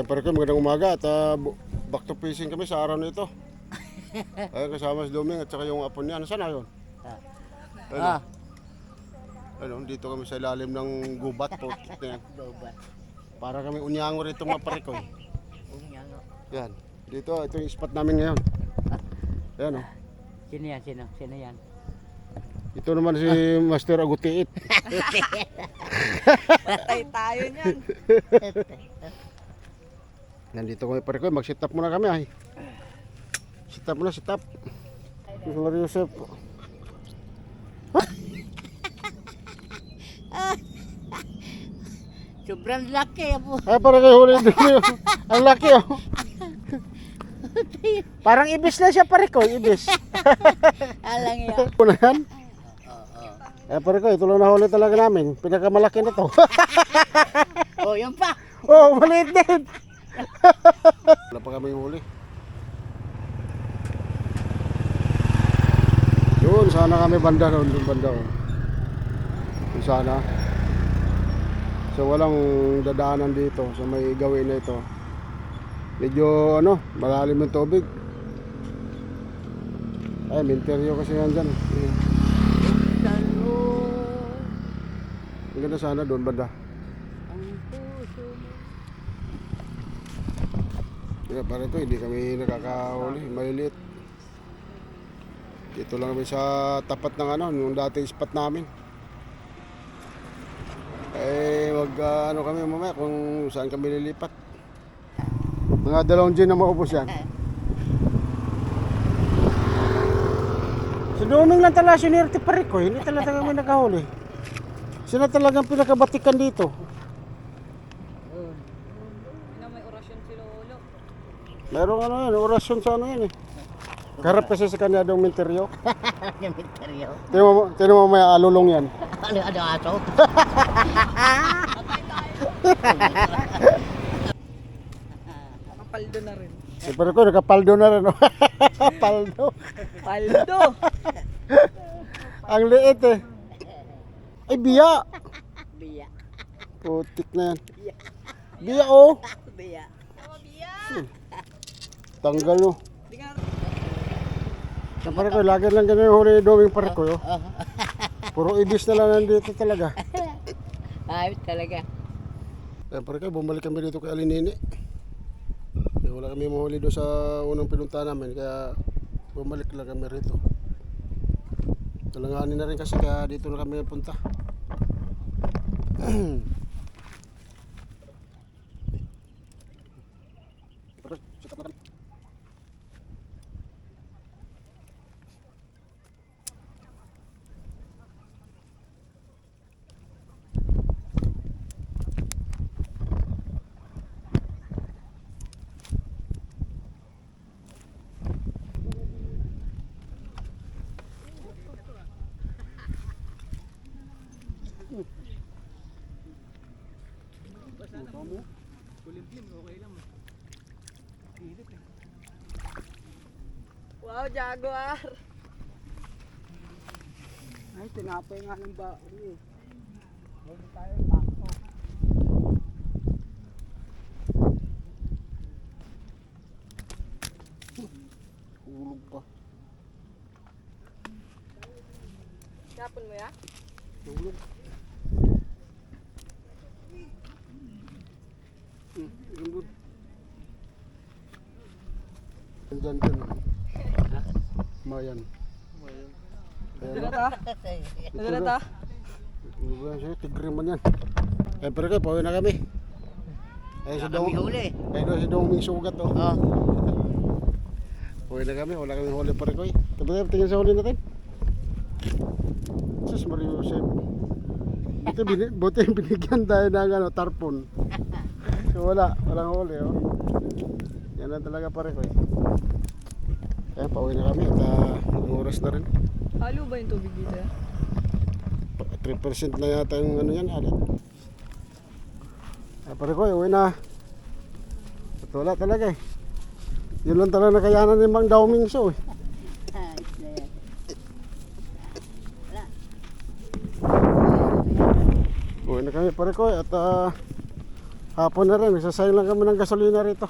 Eh, pare ko, magandang umaga at ah, bu- back to fishing kami sa araw na ito. Ay, kasama si Doming at saka yung apo niya. Nasaan na yun? Ayun, Ah, ayun, dito kami sa ilalim ng gubat po. Dobat. Para kami unyango rito mga pare ko. eh. Unya nga. Yan. Dito, ito yung spot namin ngayon. Yan oh. Sino yan? Sino? Sino yan? Ito naman si Master Agutiit. Patay tayo niyan. Nandito kami pare ko. Mag-sit up muna kami ay. Sit up muna, sit up. Mario Joseph. Sobrang laki po. Ay, para kayo huli yun. Ang laki oh. Parang ibis na siya pare ko, ibis. Alang yan. Na yan? Oo. Eh pare ko, ito lang nahuli talaga namin. Pinakamalaki na to. Oh, yan pa. oh, maliit din. Wala pa kami huli. Yun, sana kami banda doon, yung banda. Yun sana. So walang dadaanan dito sa may gawin na ito. Medyo ano, malalim yung tubig. Ay, minteryo kasi yan dyan. Ang ganda sana doon banda. Ang puso mo. Kaya para ito, hindi kami nakakahuli, maliliit. Dito lang kami sa tapat ng ano, yung dati spot namin. Eh, wag ah, ano kami mamaya kung saan kami lilipat. Mga dalawang gin na maubos yan. Si Doming lang talaga sinerte pa rin ko, hindi talaga kami nakahuli. Sila talagang pinakabatikan dito. Na may orasyon si Lolo. Merong ano yan, orasyon sa ano yan eh. Karap kasi sa kanya daw minteryo. Yung misteryo. Tino mo, tino mo may alulong yan. Ano, ano, aso? Kapaldo na rin. Siyempre ko, nakapaldo na rin. oh. Paldo. Paldo! Ang liit eh. Ay, biya. Biya. Putik na yan. Biya oh. Biya. Tanggal oh. Di nga, Siyempre ko, lagi lang ganyan yung huli doming pare ko. Oh. Oh. Puro ibis na lang nandito talaga. Ayos talaga. Siyempre ko, bumalik kami dito kay Alinini. Eh, wala kami mahuli doon sa unang pinunta namin, kaya bumalik lang kami rito. Talanganin na rin kasi kaya dito na kami napunta. wow, Jaguar! Ay, tinapay nga ng ba. eh. Huwag tayo takto. Hulog pa. Kapon mo ya? Hulog. Dyan. Mayan. Ayan. Dala ta? Dala ta? Ano ba? Tigre man yan. Eh, pero kayo, pauwi na kami. Eh, si Dong, huli. eh, doon si Dong sugat, oh. Oh. Pauwi na kami, wala kami huli pa rin ko, eh. Tapos tayo, tingin sa huli natin. Sus, Mario Joseph. Buti, bini, buti binigyan tayo ng ano, tarpon. So, wala, walang huli, oh. Yan lang talaga pare ko, eh. Pauwi na kami, at uh, oras na rin. Halo ba yung tubig dito? ya? 3% na yata yung ano yan, alat. Ay, pare ko, uwi na. At wala talaga eh. Yun lang talaga nakayanan ni Mang Daoming Show eh. Uwi na kami pare ko at ah, Hapon na rin, nagsasayang lang kami ng gasolina rito.